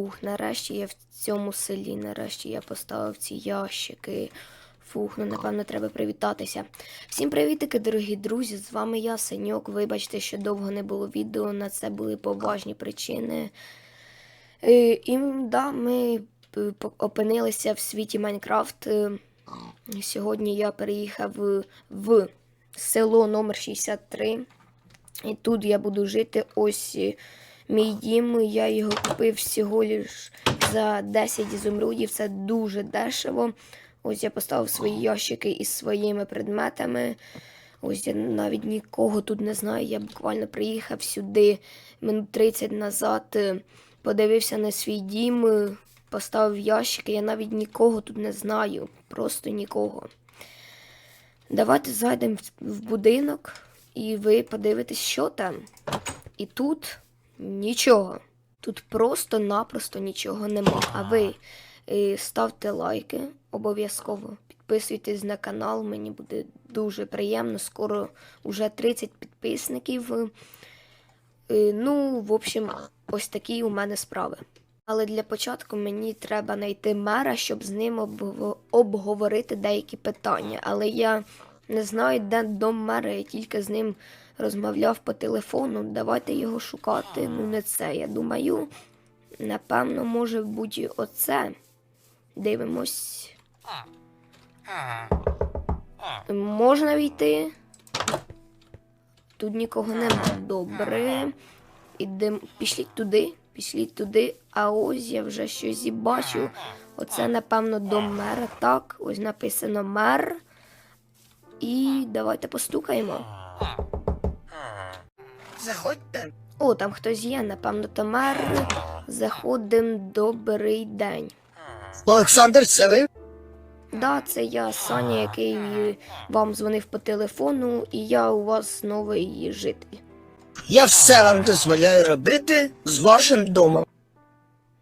Фух, нарешті я в цьому селі, нарешті я поставив ці ящики. Фух, ну напевно треба привітатися. Всім привітики, дорогі друзі! З вами я, Сеньок. Вибачте, що довго не було відео. На це були поважні причини. Е, І да, ми опинилися в світі Майнкрафт. Е, Сьогодні я переїхав в село номер 63. І тут я буду жити. Ось е, мій дім. Я його купив всього лиш за 10 ізумрудів. Це дуже дешево. Ось я поставив свої ящики із своїми предметами. Ось я навіть нікого тут не знаю. Я буквально приїхав сюди минут 30 назад, е, подивився на свій дім, е, поставив ящики. Я навіть нікого тут не знаю. Просто нікого. Давайте зайдемо в- в будинок, і ви подивитесь, що там. І тут нічого. Тут просто-напросто нічого нема. А ви е, ставте лайки обов'язково. Підписуйтесь на канал, мені буде дуже приємно. Скоро вже 30 підписників. Е, Ну, в общем, ось такі у мене справи. Але для початку мені треба знайти мера, щоб з ним обговорити деякі питання. Але я не знаю, де дом мера, я тільки з ним розмовляв по телефону. Давайте його шукати. Ну, не це, я думаю. Напевно, може бути оце. Дивимось. Можна війти. Тут нікого нема. Добре. Ідем, пішліть туди, пішліть туди. А ось я вже щось бачу. Оце, напевно, до мера. Так, ось написано мер. І давайте постукаємо. Заходьте. О, там хтось є, напевно, то мер. Заходим, добрий день. Олександр, це ви? Да, це я, Саня, який вам дзвонив по телефону, і я у вас новий житель. Я все вам дозволяю робити з вашим домом.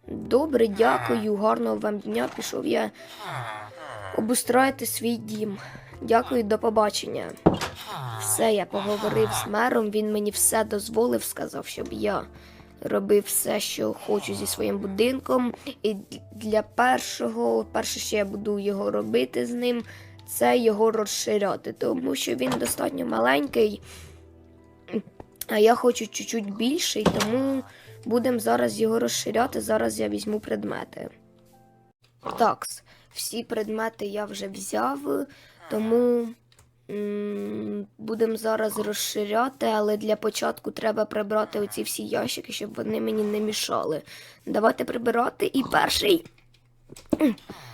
Добре, дякую, гарного вам дня. Пішов я обустраювати свій дім. Дякую, до побачення. Все, я поговорив з мером, він мені все дозволив, сказав, щоб я робив все, що хочу зі своїм будинком. І для першого, перше, що я буду його робити з ним, це його розширяти, тому що він достатньо маленький, а я хочу чуть-чуть більший, тому будемо зараз його розширяти. Зараз я візьму предмети. Так, всі предмети я вже взяв, тому будемо зараз розширяти, але для початку треба прибрати оці всі ящики, щоб вони мені не мішали. Давайте прибирати. І перший.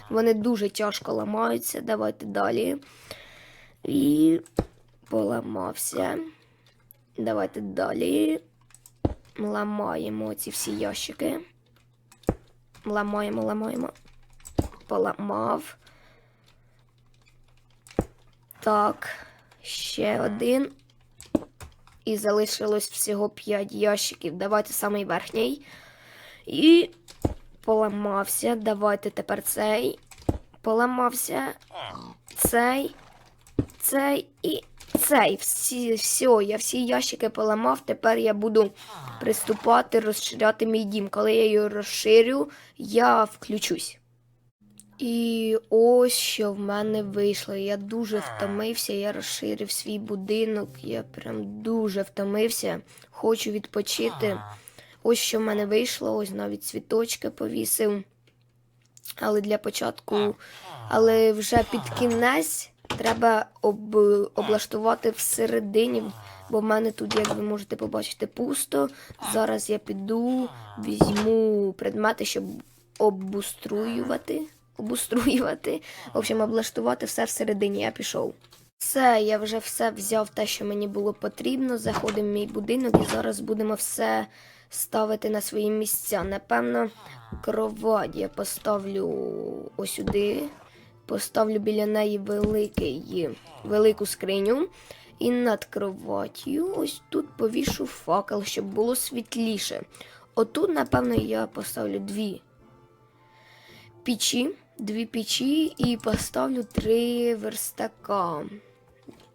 Вони дуже тяжко ламаються. Давайте далі. І поламався. Давайте далі. Ламаємо ці всі ящики. Ламаємо, ламаємо. Поламав. Так, ще один. І залишилось всього 5 ящиків. Давайте самий верхній. І поламався. Давайте тепер цей. Поламався. Цей. Цей і цей. Всі, все, я всі ящики поламав. Тепер я буду приступати, розширяти мій дім. Коли я його розширю, я включусь. І ось що в мене вийшло. Я дуже втомився, я розширив свій будинок, я прям дуже втомився, хочу відпочити. Ось що в мене вийшло, ось навіть цвіточки повісив. Але для початку, але вже під кінець треба об, облаштувати всередині, бо в мене тут, як ви можете побачити, пусто. Зараз я піду, візьму предмети, щоб обуструювати. Обуструювати. В общем, облаштувати все всередині. Я пішов. Все, я вже все взяв те, що мені було потрібно. Заходимо в мій будинок і зараз будемо все ставити на свої місця. Напевно, кровать я поставлю ось сюди. Поставлю біля неї великий, велику скриню. І над кроваттю ось тут повішу факел, щоб було світліше. Отут, напевно, я поставлю дві печі, дві печі і поставлю три верстака.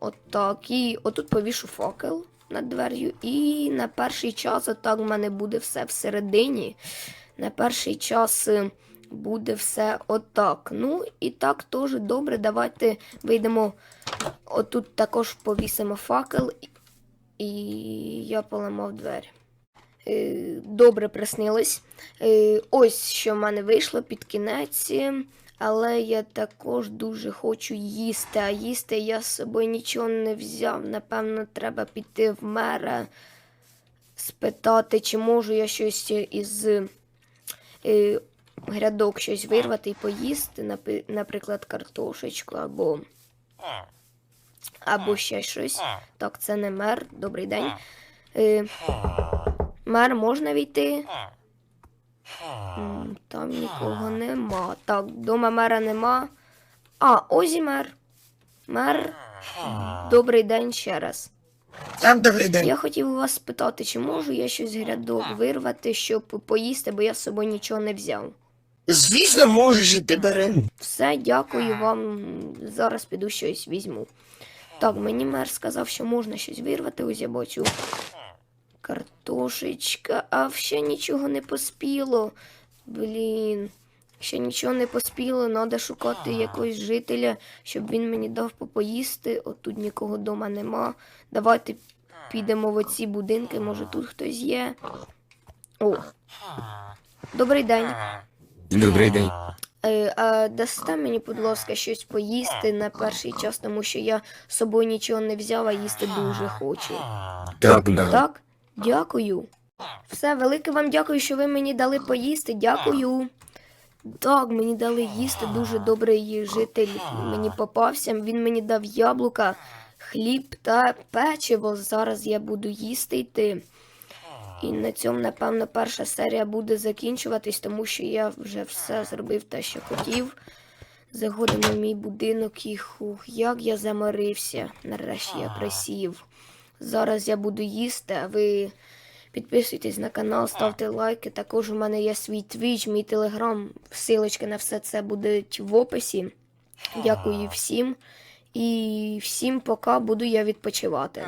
Отак. І отут повішу факел над двер'ю. І на перший час отак в мене буде все всередині. на перший час е, буде все отак. Ну і так теж добре. Давайте вийдемо. Отут також повісимо факел, і я поламав двері. Е, Добре приснилось. Е, Ось що в мене вийшло під кінець. Але я також дуже хочу їсти. А їсти я з собою нічого не взяв. Напевно, треба піти в мера, спитати, чи можу я щось із е, грядок щось вирвати і поїсти, наприклад, картошечку або, або ще щось. Так, це не мер. Добрий день. Мер, можна війти? Там нікого нема. Так, дома мера нема. А, ось і мер. Мер, добрий день ще раз. Там добрий день. Я хотів у вас спитати, чи можу я щось з грядок вирвати, щоб поїсти, бо я з собою нічого не взяв. Звісно, можеш іти бери. Все, дякую вам. Зараз піду щось візьму. Так, мені мер сказав, що можна щось вирвати, ось я бачу. Картошечка, а ще нічого не поспіло. Блін. Ще нічого не поспіло, треба шукати якогось жителя, щоб він мені дав попоїсти. От тут нікого вдома нема. Давайте підемо в оці будинки, може тут хтось є. О. Добрий день. Добрий день. Е, а дасте мені, будь ласка, щось поїсти на перший час, тому що я з собою нічого не взяв, а їсти дуже хочу. Так, так. Так? Дякую. Все, велике вам дякую, що ви мені дали поїсти. Дякую. Так, мені дали їсти. Дуже добрий житель мені попався. Він мені дав яблука, хліб та печиво. Зараз я буду їсти йти. І на цьому, напевно, перша серія буде закінчуватись, тому що я вже все зробив те, що хотів. Заходимо в мій будинок і хух, як я заморився. Нарешті я присів. Зараз я буду їсти, а ви підписуйтесь на канал, ставте лайки. Також у мене є свій твіч, мій телеграм. Силочки на все це будуть в описі. Дякую всім. І всім пока буду я відпочивати.